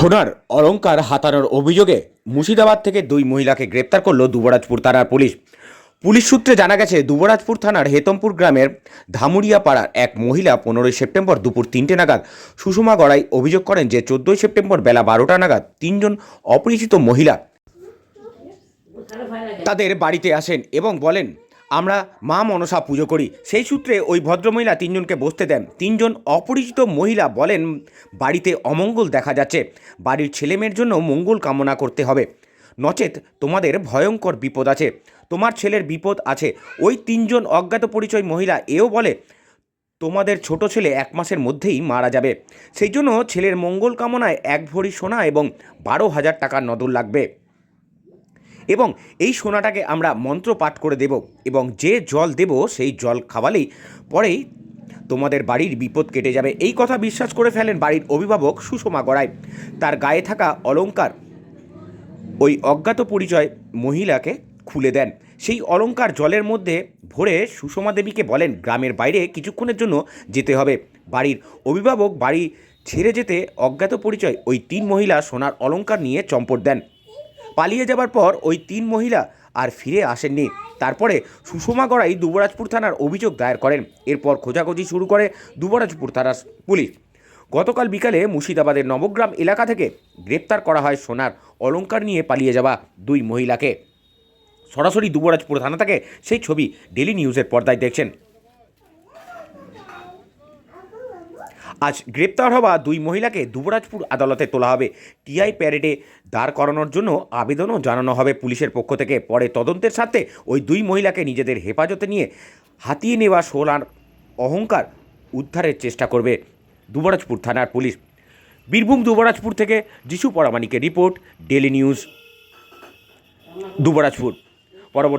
সোনার অলংকার হাতানোর অভিযোগে মুর্শিদাবাদ থেকে দুই মহিলাকে গ্রেপ্তার করল দুবরাজপুর থানার পুলিশ। পুলিশ সূত্রে জানা গেছে, দুবরাজপুর থানার হেতমপুর গ্রামের ধামুরিয়া পাড়ার এক মহিলা পনেরোই সেপ্টেম্বর দুপুর তিনটে নাগাদ সুষমা গড়াই অভিযোগ করেন যে, চোদ্দোই সেপ্টেম্বর বেলা বারোটা নাগাদ তিনজন অপরিচিত মহিলা তাদের বাড়িতে আসেন এবং বলেন আমরা মা মনসা পুজো করি। সেই সূত্রে ওই ভদ্রমহিলা তিনজনকে বসতে দেন। তিনজন অপরিচিত মহিলা বলেন, বাড়িতে অমঙ্গল দেখা যাচ্ছে। বাড়ির ছেলেমেয়ের জন্য মঙ্গল কামনা করতে হবে। নচেত তোমাদের ভয়ঙ্কর বিপদ আছে। তোমার ছেলের বিপদ আছে। ওই তিনজন অজ্ঞাত পরিচয় মহিলা এও বলে, তোমাদের ছোট ছেলে এক মাসের মধ্যেই মারা যাবে। সেই জন্য ছেলের মঙ্গল কামনায় এক ভরি সোনা এবং বারো হাজার টাকার নদর লাগবে। এবং এই সোনাটাকে আমরা মন্ত্র পাঠ করে দেব এবং যে জল দেব সেই জল খাওয়ালেই পরেই তোমাদের বাড়ির বিপদ কেটে যাবে। এই কথা বিশ্বাস করে ফেলেন বাড়ির অভিভাবক সুষমা গড়াই। তার গায়ে থাকা অলংকার, ওই অজ্ঞাত পরিচয় মহিলাকে খুলে দেন। সেই অলংকার জলের মধ্যে ভরে সুষমা দেবীকে বলেন, গ্রামের বাইরে কিছুক্ষণের জন্য যেতে হবে। বাড়ির অভিভাবক বাড়ি ছেড়ে যেতে অজ্ঞাত পরিচয় ওই তিন মহিলা সোনার অলঙ্কার নিয়ে চম্পট দেন। পালিয়ে যাবার পর ওই তিন মহিলা আর ফিরে আসেননি। তারপরে সুষমা গড়াই দুবরাজপুর থানার অভিযোগ দায়ের করেন। এরপর খোঁজাখুঁজি শুরু করে দুবরাজপুর থানার পুলিশ। গতকাল বিকালে মুর্শিদাবাদের নবগ্রাম এলাকা থেকে গ্রেপ্তার করা হয় সোনার অলঙ্কার নিয়ে পালিয়ে যাওয়া দুই মহিলাকে। সরাসরি দুবরাজপুর থানা থেকে সেই ছবি ডেলি নিউজের পর্দায় দেখছেন। আজ গ্রেপ্তার হওয়া দুই মহিলাকে দুবরাজপুর আদালতে তোলা হবে। টিআই প্যারেডে দাঁড় করানোর জন্য আবেদনও জানানো হবে পুলিশের পক্ষ থেকে। পরে তদন্তের সাথে ওই দুই মহিলাকে নিজেদের হেফাজতে নিয়ে হাতিয়ে নেওয়া সোনার অহংকার উদ্ধারের চেষ্টা করবে দুবরাজপুর থানার পুলিশ। বীরভূম দুবরাজপুর থেকে যিশু পরামানিকের রিপোর্ট ডেলি নিউজ দুবরাজপুর। পরবর্তী